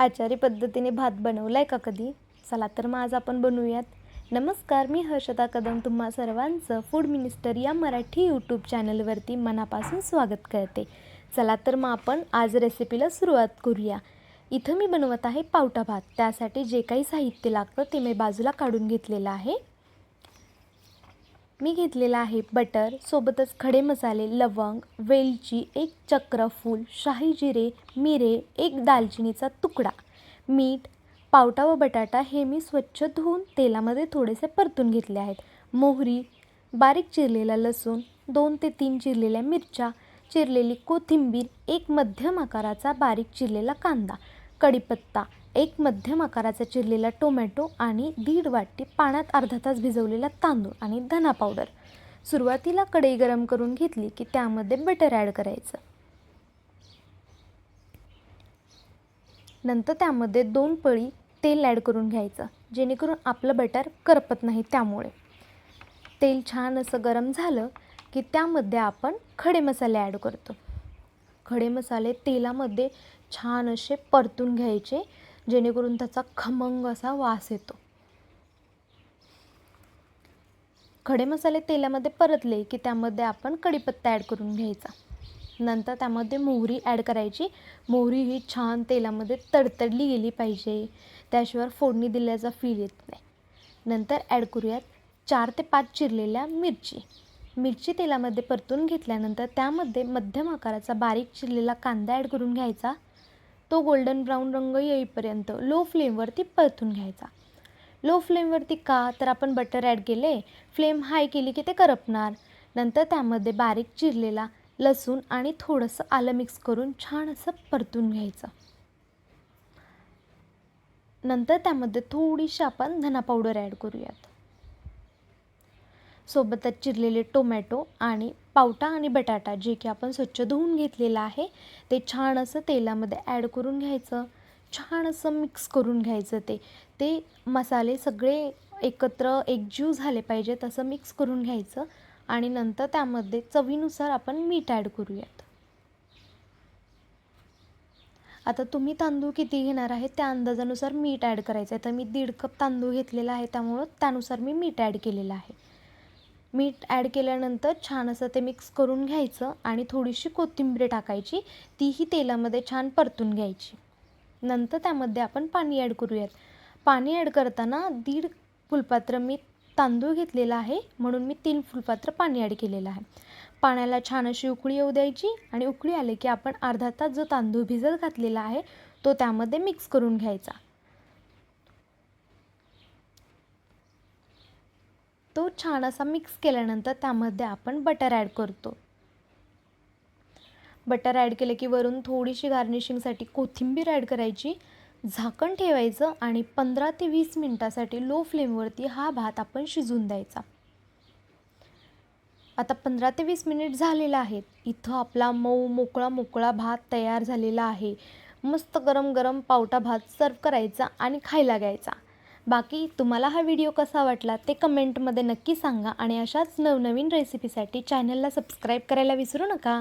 आचारी पद्धतीने भात बनवला आहे का कधी? चला तर मग आज आपण बनवूयात. नमस्कार मी हर्षदा कदम. तुम्हा सर्वांचं फूड मिनिस्टर या मराठी यूट्यूब चॅनलवरती मनापासून स्वागत करते. चला तर मग आपण आज रेसिपीला सुरुवात करूया. इथं मी बनवत आहे पावटा भात. त्यासाठी जे काही साहित्य लागतं ते मी बाजूला काढून घेतलेलं आहे. मी घेतलेला आहे बटर सोबतच खडे मसाले लवंग वेलची एक चक्रफूल शाही जिरे मिरे एक दालचिनीचा तुकडा मीठ पावटा व बटाटा हे मी स्वच्छ धुवून तेलामध्ये थोडेसे परतून घेतले आहेत. मोहरी बारीक चिरलेला लसूण दोन ते तीन चिरलेल्या मिरच्या चिरलेली कोथिंबीर एक मध्यम आकाराचा बारीक चिरलेला कांदा कढीपत्ता एक मध्यम आकाराचा चिरलेला टोमॅटो आणि दीड वाटी पाण्यात अर्धा तास भिजवलेला तांदूळ आणि धना पावडर. सुरुवातीला कढई गरम करून घेतली की त्यामध्ये बटर ॲड करायचं. नंतर त्यामध्ये दोन पळी तेल ॲड करून घ्यायचं जेणेकरून आपलं बटर करपत नाही त्यामुळे. तेल छान असं गरम झालं की त्यामध्ये आपण खडे मसाले ॲड करतो. खडे मसाले तेलामध्ये छान असे परतून घ्यायचे जेणेकरून त्याचा खमंग असा वास येतो. खडे मसाले तेलामध्ये परतले की त्यामध्ये आपण कढीपत्ता ॲड करून घ्यायचा. नंतर त्यामध्ये मोहरी ॲड करायची. मोहरी ही छान तेलामध्ये तडतडली गेली पाहिजे. त्याशिवाय फोडणी दिल्याचा फील येत नाही. नंतर ॲड करूयात चार ते पाच चिरलेल्या मिरची. मिरची तेलामध्ये परतून घेतल्यानंतर त्यामध्ये मध्यम आकाराचा बारीक चिरलेला कांदा ॲड करून घ्यायचा. तो गोल्डन ब्राऊन रंग येईपर्यंत लो फ्लेमवरती परतून घ्यायचा. लो फ्लेमवरती का? तर आपण बटर ॲड केले. फ्लेम हाय केली की ते करपणार. नंतर त्यामध्ये बारीक चिरलेला लसूण आणि थोडंसं आलं मिक्स करून छान असं परतून घ्यायचं. नंतर त्यामध्ये थोडीशी आपण धना पावडर ॲड करूयात. सोबतच चिरलेले टोमॅटो आणि पावटा आणि बटाटा जे की आपण स्वच्छ धुवून घेतलेलं आहे ते छान असं तेलामध्ये ॲड करून घ्यायचं. छान असं मिक्स करून घ्यायचं ते. ते मसाले सगळे एकत्र एकजीव झाले पाहिजे तसं मिक्स करून घ्यायचं आणि नंतर त्यामध्ये चवीनुसार आपण मीठ ॲड करूयात. आता तुम्ही तांदूळ किती घेणार आहे त्या अंदाजानुसार मीठ ॲड करायचं आहे. तर मी दीड कप तांदूळ घेतलेला आहे त्यामुळं त्यानुसार मी मीठ ॲड केलेलं आहे. मीठ ॲड केल्यानंतर छान असं ते मिक्स करून घ्यायचं आणि थोडीशी कोथिंबीर टाकायची. तीही तेलामध्ये छान परतून घ्यायची. नंतर त्यामध्ये आपण पाणी ॲड करूयात. पाणी ॲड करताना दीड फुलपात्र मी तांदूळ घेतलेला आहे. म्हणून मी तीन फुलपात्र पाणी ॲड केलेलं आहे. पाण्याला छान अशी उकळी येऊ द्यायची आणि उकळी आली की आपण अर्धा तास जो तांदूळ भिजत घातलेला आहे तो त्यामध्ये मिक्स करून घ्यायचा. तो छान असा मिक्स केल्यानंतर त्यामध्ये आपण बटर ॲड करतो. बटर ॲड केलं की वरून थोडीशी गार्निशिंगसाठी कोथिंबीर ॲड करायची. झाकण ठेवायचं आणि पंधरा ते वीस मिनटासाठी लो फ्लेमवरती हा भात आपण शिजून द्यायचा. आता पंधरा ते वीस मिनिट झालेला आहेत. इथं आपला मऊ मोकळा मोकळा भात तयार झालेला आहे. मस्त गरम गरम पावटा भात सर्व करायचा आणि खायला घ्यायचा. बाकी तुम्हाला हा व्हिडिओ कसा वाटला ते कमेंटमध्ये नक्की सांगा आणि अशाच नवनवीन रेसिपीसाठी चॅनलला सबस्क्राईब करायला विसरू नका.